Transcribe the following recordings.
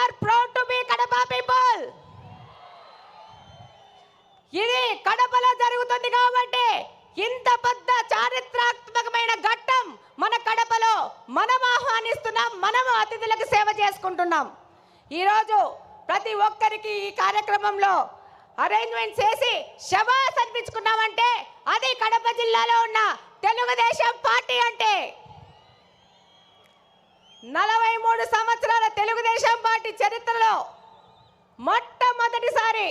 Are proud to be Kadapa people ఇది కడపలో జరుగుతుంది కాబట్టి ఇంత పెద్ద చారిత్రాత్మకమైన ఘట్టం మన కడపలో మనం ఆహ్వానిస్తున్నాం మనం అతిథులకు సేవ చేసుకుంటున్నాం. ఈరోజు ప్రతి ఒక్కరికి ఈ కార్యక్రమంలో అరేంజ్మెంట్ చేసి శబాస్ అనిపించుకున్నామంటే అది కడప జిల్లాలో ఉన్న తెలుగుదేశం పార్టీ అంటే తెలుగుదేశం పార్టీ చరిత్రలో మొట్టమొదటిసారి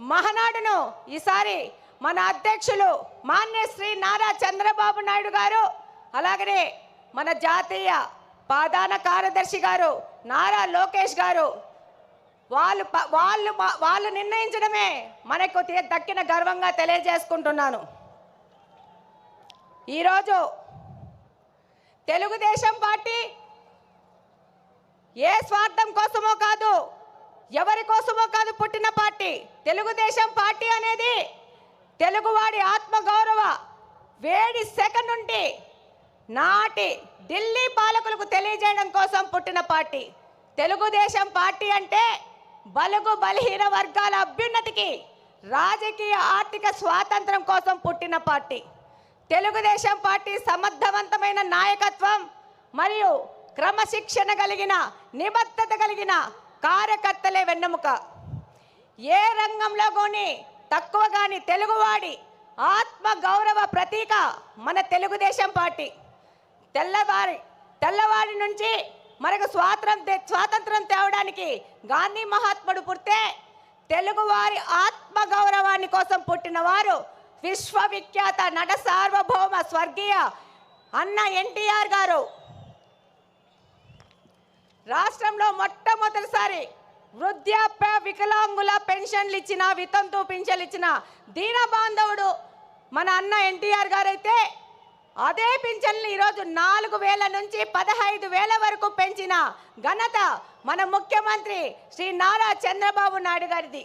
మహనాడును ఈసారి మన అధ్యక్షులు మాన్య శ్రీ నారా చంద్రబాబు నాయుడు గారు అలాగనే మన జాతీయ ప్రధాన కార్యదర్శి గారు నారా లోకేష్ గారు వాళ్ళు వాళ్ళు వాళ్ళు నిర్ణయించడమే మనకు దక్కిన గర్వంగా తెలియజేసుకుంటున్నాను. ఈరోజు తెలుగుదేశం పార్టీ ఏ స్వార్థం కోసమో కాదు ఎవరి కోసమో కాదు పుట్టిన పార్టీ. తెలుగుదేశం పార్టీ అనేది తెలుగువాడి ఆత్మగౌరవ వేడి సెకండ్ నుండి నాటి ఢిల్లీ పాలకులకు తెలియజేయడం కోసం పుట్టిన పార్టీ. తెలుగుదేశం పార్టీ అంటే బలుగు బలహీన వర్గాల అభ్యున్నతికి రాజకీయ ఆర్థిక స్వాతంత్రం కోసం పుట్టిన పార్టీ. తెలుగుదేశం పార్టీ సమర్థవంతమైన నాయకత్వం మరియు క్రమశిక్షణ కలిగిన నిబద్ధత కలిగిన కార్యకర్తలే వెన్నెముక. ఏ రంగంలో కానీ తక్కువ కానీ తెలుగువాడి ఆత్మ గౌరవ ప్రతీక మన తెలుగుదేశం పార్టీ. తెల్లవారి తెల్లవారి నుంచి మనకు స్వాతంత్రం స్వాతంత్రం తేవడానికి గాంధీ మహాత్ముడు పుడితే తెలుగువారి ఆత్మ గౌరవాన్ని కోసం పుట్టిన వారు విశ్వవిఖ్యాత నట సార్వభౌమ స్వర్గీయ అన్న ఎన్టీఆర్ గారు. రాష్ట్రంలో మొట్టమొదటిసారి వృద్ధాప్య వికలాంగుల పెన్షన్లు ఇచ్చిన వితంతు పింఛన్లు ఇచ్చిన దీన బాంధవుడు మన అన్న ఎన్టీఆర్ గారైతే అదే పింఛన్లు ఈరోజు నాలుగు వేల నుంచి పదహైదు వేల వరకు పెంచిన ఘనత మన ముఖ్యమంత్రి శ్రీ నారా చంద్రబాబు నాయుడు గారిది.